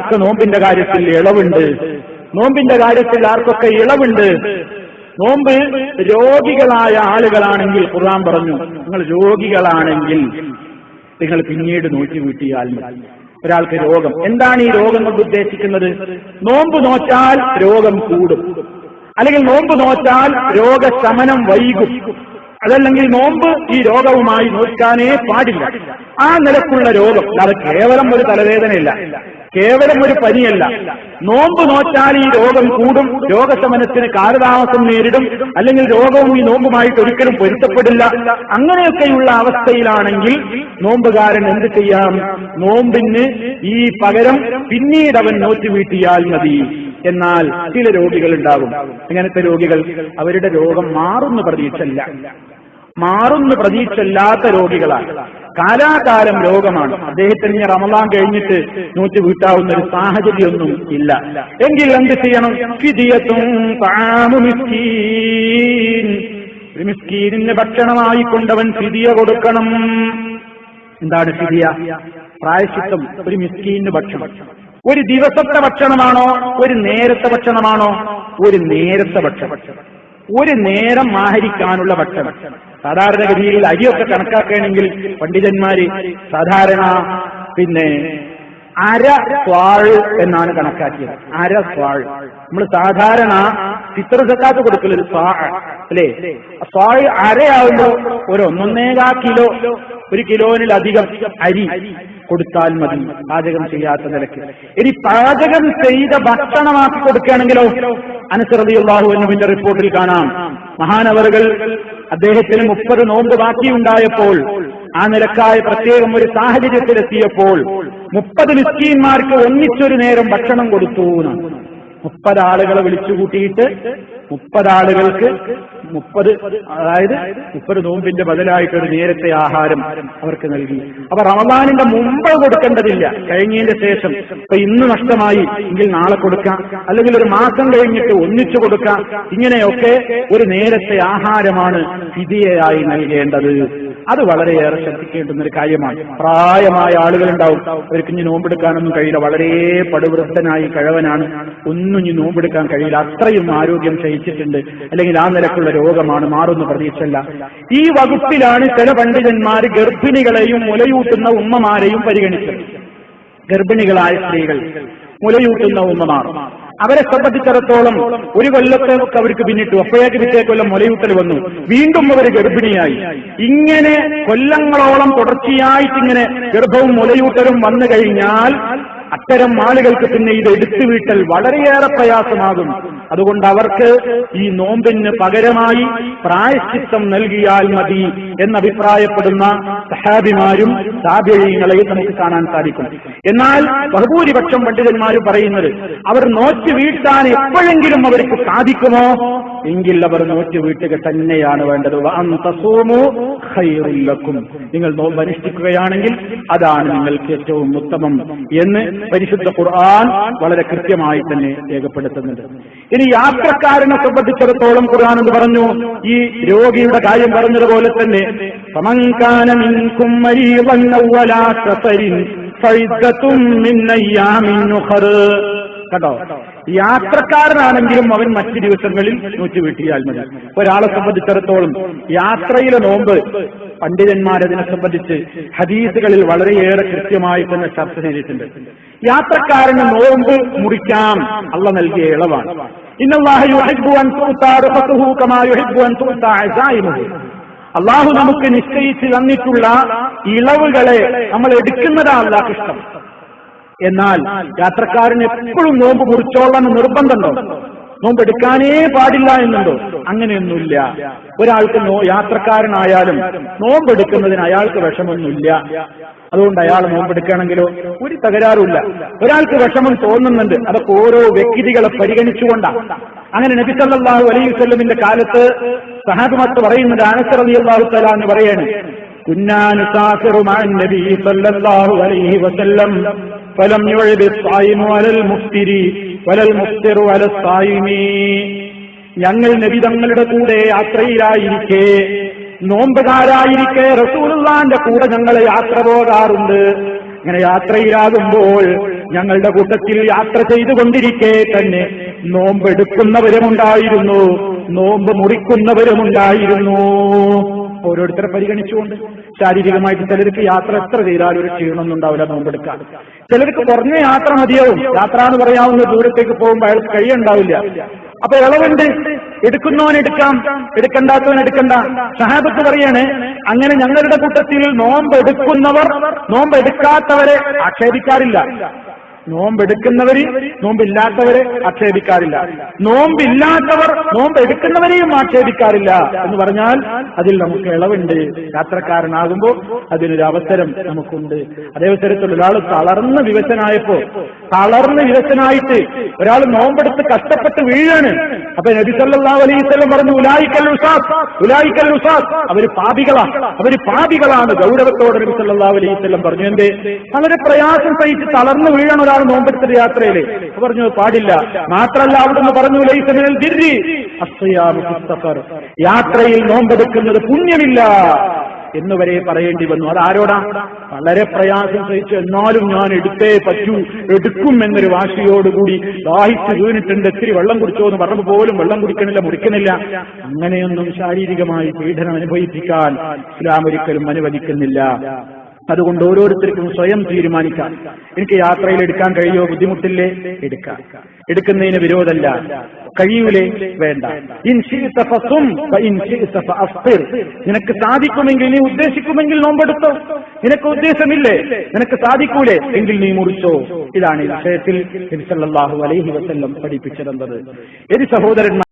ആർക്കൊക്കെ നോമ്പിന്റെ കാര്യത്തിൽ ഇളവുണ്ട്? നോമ്പിന്റെ കാര്യത്തിൽ ആർക്കൊക്കെ ഇളവുണ്ട്? നോമ്പ് രോഗികളായ ആളുകളാണെങ്കിൽ ഖുർആൻ പറഞ്ഞു നിങ്ങൾ രോഗികളാണെങ്കിൽ നിങ്ങൾ പിന്നീട് നോക്കി വീട്ടിയാൽ ഒരാൾക്ക് രോഗം. എന്താണ് ഈ രോഗം കൊണ്ട് ഉദ്ദേശിക്കുന്നത്? നോമ്പ് നോച്ചാൽ രോഗം കൂടും. അല്ലെങ്കിൽ നോമ്പ് നോച്ചാൽ രോഗശമനം വൈകും. അതല്ലെങ്കിൽ നോമ്പ് ഈ രോഗവുമായി നോക്കാനേ പാടില്ല. ആ നിലക്കുള്ള രോഗം. അത് കേവലം ഒരു തലവേദനയല്ല. കേവലം ഒരു പനിയല്ല. നോമ്പ് നോച്ചാൽ ഈ രോഗം കൂടും. രോഗശമനത്തിന് കാലതാമസം നേരിടും. അല്ലെങ്കിൽ രോഗവും ഈ നോമ്പുമായിട്ട് ഒരിക്കലും പൊരുത്തപ്പെടില്ല. അങ്ങനെയൊക്കെയുള്ള അവസ്ഥയിലാണെങ്കിൽ നോമ്പുകാരൻ എന്ത് ചെയ്യാം? നോമ്പിന് ഈ പകരം പിന്നീട് അവൻ നോറ്റ് വീട്ടിയാൽ മതി. എന്നാൽ ചില രോഗികൾ ഉണ്ടാകും. ഇങ്ങനത്തെ രോഗികൾ? അവരുടെ രോഗം മാറുന്ന പ്രതീക്ഷല്ല മാറുന്ന പ്രതീക്ഷയില്ലാത്ത രോഗികളാണ്. കാലാകാലം രോഗമാണ്. അദ്ദേഹത്തിന് ഇനി റമദാൻ കഴിഞ്ഞിട്ട് നൂറ്റി വീട്ടാവുന്ന ഒരു സാഹചര്യമൊന്നും ഇല്ല. എങ്കിൽ എന്ത് ചെയ്യണം? ഫിദിയത്തും ഒരു മിസ്കീനിന് ഭക്ഷണമായി കൊണ്ടവൻ ഫിദിയ കൊടുക്കണം. എന്താണ് ഫിദിയ? പ്രായശിത്തം ഒരു മിസ്കീന് ഭക്ഷണം. ഒരു ദിവസത്തെ ഭക്ഷണമാണോ? ഒരു നേരത്തെ ഭക്ഷണമാണോ? ഒരു നേരത്തെ ഭക്ഷണം. ഒരു നേരം ആഹരിക്കാനുള്ള ഭക്ഷണം. സാധാരണഗതിയിൽ അരിയൊക്കെ കണക്കാക്കുകയാണെങ്കിൽ പണ്ഡിതന്മാര് സാധാരണ പിന്നെ അര സ്വാൾ എന്നാണ് കണക്കാക്കിയത്. അര സ്വാൾ. നമ്മൾ സാധാരണ ചിത്ര സക്കാത്ത് കൊടുക്കൽ സ്വാ അല്ലേ? സ്വാഴ് അരയാവുമ്പോൾ ഒരു ഒന്നൊന്നേകാ കിലോ ഒരു കിലോനിലധികം അരി കൊടുത്താൽ മതി. പാചകം ചെയ്യാത്ത നിലയ്ക്ക്. ഇനി പാചകം ചെയ്ത ഭക്ഷണമാക്കി കൊടുക്കുകയാണെങ്കിലോ? അനുസൃതിയുള്ളാഹു എന്നുവിന്റെ റിപ്പോർട്ടിൽ കാണാം. മഹാനവറുകൾ അദ്ദേഹത്തിന് മുപ്പത് നോമ്പ് ബാക്കിയുണ്ടായപ്പോൾ ആ നിലക്കായ പ്രത്യേകം ഒരു സാഹചര്യത്തിലെത്തിയപ്പോൾ മുപ്പത് മിസ്കീന്മാർക്ക് ഒന്നിച്ചൊരു നേരം ഭക്ഷണം കൊടുത്തു മുപ്പത് ആളുകളെ വിളിച്ചു കൂട്ടിയിട്ട് മുപ്പത് അതായത് മുപ്പത് നോമ്പിന്റെ ബദലായിട്ട് ഒരു നേരത്തെ ആഹാരം അവർക്ക് നൽകി. അപ്പൊ റമദാനിന്റെ മുമ്പ് കൊടുക്കേണ്ടതില്ല. കഴിഞ്ഞതിന്റെ ശേഷം ഇപ്പൊ ഇന്ന് നഷ്ടമായി എങ്കിൽ നാളെ കൊടുക്കാം. അല്ലെങ്കിൽ ഒരു മാസം കഴിഞ്ഞിട്ട് ഒന്നിച്ചു കൊടുക്കാം. ഇങ്ങനെയൊക്കെ ഒരു നേരത്തെ ആഹാരമാണ് ഫിദിയയായി നൽകേണ്ടത്. അത് വളരെയേറെ ശ്രദ്ധിക്കേണ്ടുന്ന ഒരു കാര്യമാണ്. പ്രായമായ ആളുകളുണ്ടാവും. അവർക്ക് ഇനി നോമ്പെടുക്കാനൊന്നും കഴിയില്ല. വളരെ പടുവൃദ്ധനായി കഴവനാണ്. ഒന്നും ഇനി നോമ്പെടുക്കാൻ കഴിയില്ല. അത്രയും ആരോഗ്യം ക്ഷയിച്ചിട്ടുണ്ട് അല്ലെങ്കിൽ ആ നിലക്കുള്ള രോഗമാണ് മാറുന്ന പ്രതീക്ഷല്ല ഈ വകുപ്പിലാണ് ചില പണ്ഡിതന്മാർ ഗർഭിണികളെയും മുലയൂട്ടുന്ന ഉമ്മമാരെയും പരിഗണിച്ചത്. ഗർഭിണികളായ സ്ത്രീകൾ മുലയൂട്ടുന്ന ഉമ്മമാർ. അവരെ സംബന്ധിച്ചിടത്തോളം ഒരു കൊല്ലത്തെ അവർക്ക് പിന്നിട്ടു. അപ്പോഴേക്ക് പിറ്റേ കൊല്ലം മുലയൂട്ടൽ വന്നു. വീണ്ടും അവർ ഗർഭിണിയായി. ഇങ്ങനെ കൊല്ലങ്ങളോളം തുടർച്ചയായിട്ട് ഇങ്ങനെ ഗർഭവും മുലയൂട്ടലും വന്നു കഴിഞ്ഞാൽ അത്തരം ആളുകൾക്ക് പിന്നെ ഇത് എടുത്തു വീട്ടൽ വളരെയേറെ പ്രയാസമാകും. അതുകൊണ്ട് അവർക്ക് ഈ നോമ്പിന് പകരമായി പ്രായശ്ചിത്തം നൽകിയാൽ മതി എന്നഭിപ്രായപ്പെടുന്ന സഹാബിമാരും താപേയങ്ങളെയും നമുക്ക് കാണാൻ സാധിക്കും. എന്നാൽ ബഹുഭൂരിപക്ഷം പണ്ഡിതന്മാർ പറയുന്നത് അവർ നോറ്റ് വീട്ടാൻ എപ്പോഴെങ്കിലും അവർക്ക് സാധിക്കുമോ? എങ്കിൽ അവർ നോറ്റ് വീട്ടുക തന്നെയാണ് വേണ്ടത്. നിങ്ങൾ നോമ്പ് അനുഷ്ഠിക്കുകയാണെങ്കിൽ അതാണ് നിങ്ങൾക്ക് ഏറ്റവും ഉത്തമം എന്ന് പരിശുദ്ധ ഖുർആൻ വളരെ കൃത്യമായി തന്നെ രേഖപ്പെടുത്തുന്നുണ്ട്. ഇനി യാത്രക്കാരനെ സംബന്ധിച്ചിടത്തോളം ഖുർആൻ എന്ന് പറഞ്ഞു ഈ രോഗിയുടെ കാര്യം പറഞ്ഞതുപോലെ തന്നെ ഫമൻകാന കേട്ടോ? യാത്രക്കാരനാണെങ്കിലും അവൻ മറ്റു ദിവസങ്ങളിൽ നൂറ്റി വീട്ടിയാൽ മതി. ഒരാളെ സംബന്ധിച്ചിടത്തോളം യാത്രയിലെ നോമ്പ് പണ്ഡിതന്മാരതിനെ സംബന്ധിച്ച് ഹദീസുകളിൽ വളരെയേറെ കൃത്യമായി തന്നെ ചർച്ച ചെയ്തിട്ടുണ്ട്. യാത്രക്കാരന് നോമ്പ് മുറിക്കാം. അള്ള നൽകിയ ഇളവാണ്. ഇന്നല്ലാഹു അള്ളാഹു നമുക്ക് നിശ്ചയിച്ച് തന്നിട്ടുള്ള ഇളവുകളെ നമ്മൾ എടുക്കുന്നതാ അല്ലാഹ് ഇഷ്ടം. എന്നാൽ യാത്രക്കാരന് എപ്പോഴും നോമ്പ് മുറിച്ചോളാൻ നിർബന്ധമുണ്ടോ? നോമ്പ് എടുക്കാനേ പാടില്ല എന്നുണ്ടോ? അങ്ങനെയൊന്നുമില്ല. ഒരാൾക്ക് നോ യാത്രക്കാരനായാലും നോമ്പെടുക്കുന്നതിന് അയാൾക്ക് വിഷമൊന്നുമില്ല അതുകൊണ്ട് അയാൾ നോമ്പെടുക്കുകയാണെങ്കിലോ ഒരു തകരാറുമില്ല. ഒരാൾക്ക് വിഷമം തോന്നുന്നുണ്ട്. അതൊക്കെ ഓരോ വ്യക്തികളെ പരിഗണിച്ചുകൊണ്ടാണ് അങ്ങനെ നബി സല്ലാഹു അലൈഹി സ്വല്ലമിന്റെ കാലത്ത് സഹാബിമത്ത് പറയുന്നത് ആനസർ അലി അള്ളാഹു എന്ന് പറയാണ് ഞങ്ങൾ നബി തങ്ങളുടെ കൂടെ യാത്രയിലായിരിക്കെ നോമ്പുകാരായിരിക്കെ റസൂലുള്ളാന്റെ കൂടെ ഞങ്ങൾ യാത്ര പോകാറുണ്ട്. അങ്ങനെ യാത്രയിലാകുമ്പോൾ ഞങ്ങളുടെ കൂട്ടത്തിൽ യാത്ര ചെയ്തുകൊണ്ടിരിക്കെ തന്നെ. നോമ്പെടുക്കുന്നവരുമുണ്ടായിരുന്നു. നോമ്പ് മുറിക്കുന്നവരുമുണ്ടായിരുന്നു. ഓരോരുത്തരെ പരിഗണിച്ചുകൊണ്ട് ശാരീരികമായിട്ട് ചിലർക്ക് യാത്ര എത്ര ചെയ്താലും ഒരു ക്ഷീണമൊന്നും ഉണ്ടാവില്ല നോമ്പെടുക്കാൻ. ചിലർക്ക് കുറഞ്ഞ യാത്ര മതിയാവും. യാത്ര എന്ന് പറയാവുന്ന ദൂരത്തേക്ക് പോകുമ്പോൾ അയാൾക്ക് കഴിയുണ്ടാവില്ല അപ്പൊ ഇളവുണ്ട്. എടുക്കുന്നവൻ എടുക്കാം. എടുക്കണ്ടാത്തവൻ എടുക്കണ്ട. ഷഹാബത്ത് പറയാണ് അങ്ങനെ ഞങ്ങളുടെ കൂട്ടത്തിൽ നോമ്പെടുക്കുന്നവർ നോമ്പെടുക്കാത്തവരെ ആക്ഷേപിക്കാറില്ല. നോമ്പെടുക്കുന്നവര് നോമ്പില്ലാത്തവരെ ആക്ഷേപിക്കാറില്ല. നോമ്പില്ലാത്തവർ നോമ്പെടുക്കുന്നവരെയും ആക്ഷേപിക്കാറില്ല എന്ന് പറഞ്ഞാൽ അതിൽ നമുക്ക് ഇളവുണ്ട്. യാത്രക്കാരനാകുമ്പോൾ അതിനൊരു അവസരം നമുക്കുണ്ട്. അതേ അവസരത്തിൽ ഒരാൾ തളർന്ന് വിവശനായപ്പോ തളർന്ന് വിവശനായിട്ട് ഒരാൾ നോമ്പെടുത്ത് കഷ്ടപ്പെട്ട് വീഴാണ്. അപ്പൊ നബി വസല്ലം പറഞ്ഞു ഉലായിക്കൽ ഉസാസ് ഉലായിക്കൽ ഉസാസ്. അവർ പാപികളാണ് അവർ പാപികളാണ്. ഗൗരവത്തോടെ നബി വസല്ലം പറഞ്ഞു എന്തേ? വളരെ പ്രയാസം സഹിച്ച് തളർന്നു വീഴാൻ ഒരാൾ നോമ്പെടുത്തൊരു നോമ്പെടുത്തിട്ട് യാത്രയിൽ പറഞ്ഞു പാടില്ല. മാത്രല്ല അവിടുന്ന് പറഞ്ഞു. യാത്രയിൽ നോമ്പെടുക്കുന്നത് പുണ്യമില്ല എന്ന് വരെ പറയേണ്ടി വന്നു. അതാരോടാ വളരെ പ്രയാസം സഹിച്ചു. എന്നാലും ഞാൻ എടുത്തേ പറ്റൂ. എടുക്കും എന്നൊരു വാശിയോടുകൂടി ദാഹിച്ച് വീണിട്ടുണ്ട്. ഇത്തിരി വെള്ളം കുടിച്ചോ എന്ന് പറഞ്ഞു പോലും വെള്ളം കുടിക്കണില്ല മുറിക്കണില്ല. അങ്ങനെയൊന്നും ശാരീരികമായി പീഡനം അനുഭവിപ്പിക്കാൻ ഇസ്ലാം ഒരിക്കലും അനുവദിക്കുന്നില്ല. അതുകൊണ്ട് ഓരോരുത്തർക്കും സ്വയം തീരുമാനിക്കാം. എനിക്ക് യാത്രയിൽ എടുക്കാൻ കഴിയോ ബുദ്ധിമുട്ടില്ലേ? എടുക്കാം. എടുക്കുന്നതിന് വിരോധമല്ല. കഴിയൂലേ? വേണ്ട. നിനക്ക് സാധിക്കുമെങ്കിൽ നീ ഉദ്ദേശിക്കുമെങ്കിൽ നോമ്പെടുത്തോ. നിനക്ക് ഉദ്ദേശമില്ലേ? നിനക്ക് സാധിക്കൂലേ? എങ്കിൽ നീ മുറിച്ചോ. ഇതാണ് ഈ വിഷയത്തിൽ സല്ലല്ലാഹു അലൈഹി വസല്ലം പഠിപ്പിച്ചിരുന്നത് സഹോദരന്മാർ